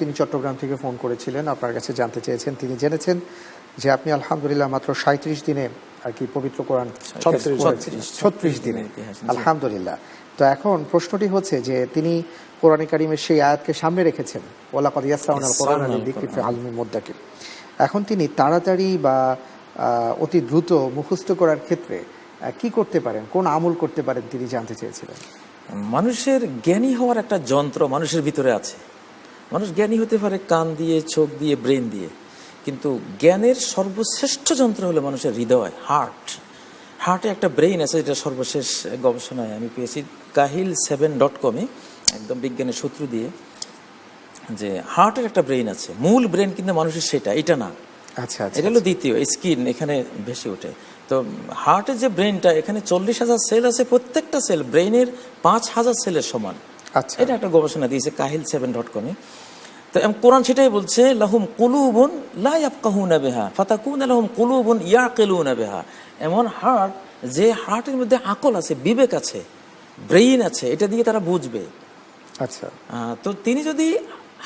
তিনি চট্টগ্রাম থেকে ফোন করেছিলেন আপনার কাছে জানতে চেয়েছেন তিনি জেনেছেন যে আপনি আলহামদুলিল্লাহ মাত্র সাঁত্রিশ দিনে আর কি পবিত্র কোরআন ছত্রিশ। দিনে। আলহামদুলিল্লাহ। তো এখন প্রশ্নটি হচ্ছে যে তিনি কোরআন কারিমের সেই আয়াতকে সামনে রেখেছেন। ওলাকাদ কোরআন মুদ্দাকির এখন তিনি তাড়াতাড়ি বা অতি দ্রুত মুখস্থ করার ক্ষেত্রে কি করতে পারেন? কোন আমল করতে পারেন তিনি জানতে চেয়েছিলেন? মানুষের জ্ঞানী হওয়ার একটা যন্ত্র মানুষের ভিতরে আছে। মানুষ জ্ঞানী হতে পারে কান দিয়ে চোখ দিয়ে ব্রেন দিয়ে। কিন্তু জ্ঞানের সর্বশ্রেষ্ঠ যন্ত্র হলো মানুষের হৃদয় হার্ট হার্টে একটা ব্রেইন আছে যেটা সর্বশেষ গবেষণায় আমি পেয়েছি কাহিল সেভেন ডট কমে একদম বিজ্ঞানের সূত্র দিয়ে যে হার্টের একটা ব্রেইন আছে। মূল ব্রেন কিন্তু মানুষের সেটা এটা না। আচ্ছা আচ্ছা এটা হলো দ্বিতীয় স্কিন এখানে ভেসে ওঠে। তো হার্টের যে ব্রেনটা এখানে চল্লিশ হাজার সেল আছে প্রত্যেকটা সেল ব্রেনের পাঁচ হাজার সেলের সমান। আচ্ছা। এটা একটা গবেষণা দিয়েছে কাহিল সেভেন ডট কমে তো কোরআন সেটাই বলছে লাহুম কুলুবুন লা ইয়াফকাহুনা বিহা ফাতাকুন লাহুম কুলুবুন ইয়াকিলুনা বিহা। এমন হার্ট যে হার্টের মধ্যে আকল আছে বিবেক আছে ব্রেইন আছে এটা দিয়ে তারা বুঝবে। আচ্ছা। তো তিনি যদি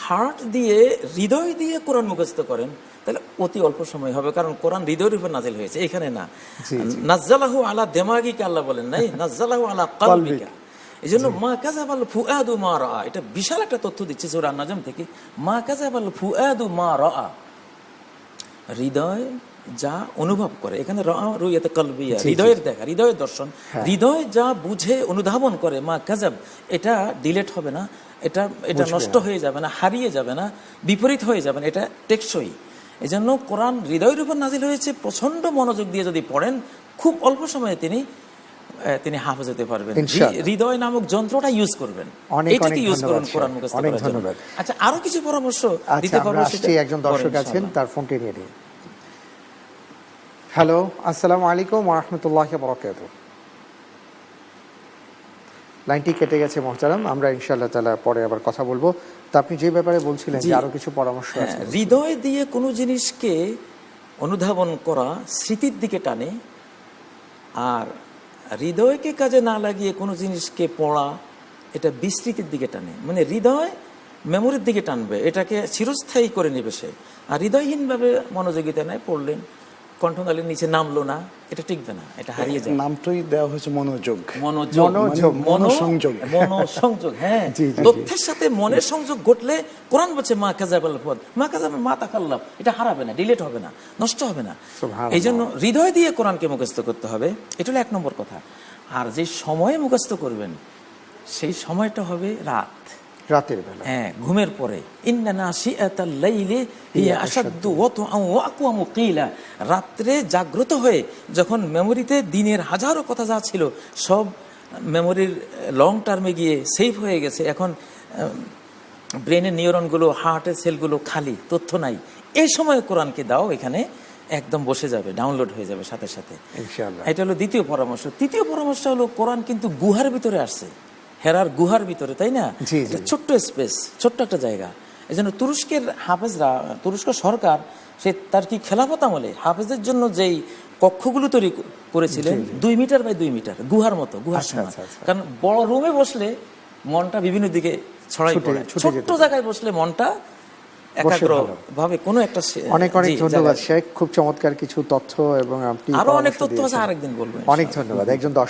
হার্ট দিয়ে হৃদয় দিয়ে কোরআন মুখস্থ করেন তাহলে অতি অল্প সময় হবে কারণ কোরআন হৃদয়ের উপর নাজিল হয়েছে এখানে না। নাজ্জালাহু আলা দেমাগিকে আল্লাহ বলেন নাই নাজ্জালাহু আলা কালবিকা। এই জন্য মা কাজাবাল ফুআদু মা রা এটা বিশাল একটা তথ্য দিচ্ছে নাজম থেকে। মা কাজাবাল ফুআদু মা রা হৃদয় যা অনুভব করে। এখানে রুইয়াতে কলবিয়া হৃদয়ের দেখা হৃদয়ের দর্শন। হৃদয় যা বুঝে অনুধাবন করে মা কাজাব এটা ডিলেট হবে না। এটা এটা নষ্ট হয়ে যাবে না হারিয়ে যাবে না বিপরীত হয়ে যাবে না এটা টেকসই। এই জন্য কোরআন হৃদয়ের উপর নাজিল হয়েছে। প্রচণ্ড মনোযোগ দিয়ে যদি পড়েন খুব অল্প সময়ে তিনি তিনি হাফেজ হতে পারবেন। হৃদয় নামক যন্ত্রটা ইউজ করবেন। এটাকে ইউজ করুন কোরআন মুখস্থ করার জন্য। আচ্ছা আরও কিছু পরামর্শ আচ্ছা দিতে পারব একজন দর্শক আছেন তার ফোনটি নিয়ে নিই। হ্যালো আসসালামু আলাইকুম রহমতুল্লাহ বরকাত লাইনটি কেটে গেছে মহতারাম। আমরা ইনশাআল্লাহ তালা পরে আবার কথা বলব। তো আপনি যে ব্যাপারে বলছিলেন যে আরও কিছু পরামর্শ আছে। হ্যাঁ, হৃদয় দিয়ে কোনো জিনিসকে অনুধাবন করা স্মৃতির দিকে টানে আর হৃদয়কে কাজে না লাগিয়ে কোনো জিনিসকে পড়া, এটা বিস্তৃতির দিকে টানে। মানে হৃদয় মেমোরির দিকে টানবে, এটাকে চিরস্থায়ী করে নেবে সে। আর হৃদয়হীনভাবে মনোযোগিতা নেয়, পড়লেন। কণ্ঠনালীর নিচে নামলো না এটা টিকবে না এটা হারিয়ে যাবে নামটাই দেওয়া হয়েছে মনোযোগ। মনোযোগ মনোসংযোগ। মনোসংযোগ হ্যাঁ। তথ্যের সাথে মনের সংযোগ ঘটলে কোরআন বলছে মা কাজাবাল পদ মা কাজাব মা তাকাল্লাম এটা হারাবে না ডিলেট হবে না নষ্ট হবে না। এই জন্য হৃদয় দিয়ে কোরআনকে মুখস্থ করতে হবে এটা হলো এক নম্বর কথা। আর যে সময়ে মুখস্থ করবেন সেই সময়টা হবে রাত। রাতের বেলা। হ্যাঁ ঘুমের পরে। ইন্না নাশিআতাল লাইলি আশাদ্দু ওয়াতআন ওয়া আকওয়ামু কিলা রাত্রে জাগ্রত হয়ে যখন মেমোরিতে দিনের হাজারো কথা যা ছিল সব মেমোরির লং টার্মে গিয়ে সেভ হয়ে গেছে। এখন ব্রেনের নিউরনগুলো হার্টের সেলগুলো খালি তথ্য নাই। এই সময় কোরআনকে দাও এখানে একদম বসে যাবে ডাউনলোড হয়ে যাবে সাথে সাথে। এটা হলো দ্বিতীয় পরামর্শ। তৃতীয় পরামর্শ হলো কোরআন কিন্তু গুহার ভিতরে আসছে। হেরার গুহার ভিতরে তাই না? ছোট্ট স্পেস ছোট্ট একটা জায়গা। এই জন্য তুরস্কের হাফেজরা তুরস্ক সরকার সে তার কি খেলাফত আমলে? হাফেজের জন্য যেই কক্ষগুলো তৈরি করেছিলেন দুই মিটার বাই দুই মিটার গুহার মতো গুহার আচ্ছা, সমান। আচ্ছা, আচ্ছা। কারণ বড় রুমে বসলে মনটা বিভিন্ন দিকে ছড়াই পড়ে। ছোট্ট জায়গায় বসলে মনটা ভাবে কোনো একটা অনেক অনেক ধন্যবাদ শেখ। খুব চমৎকার কিছু তথ্য এবং আপনি আরও অনেক তথ্য আছে। আরেকদিন বলবেন অনেক ধন্যবাদ। একজন দর্শক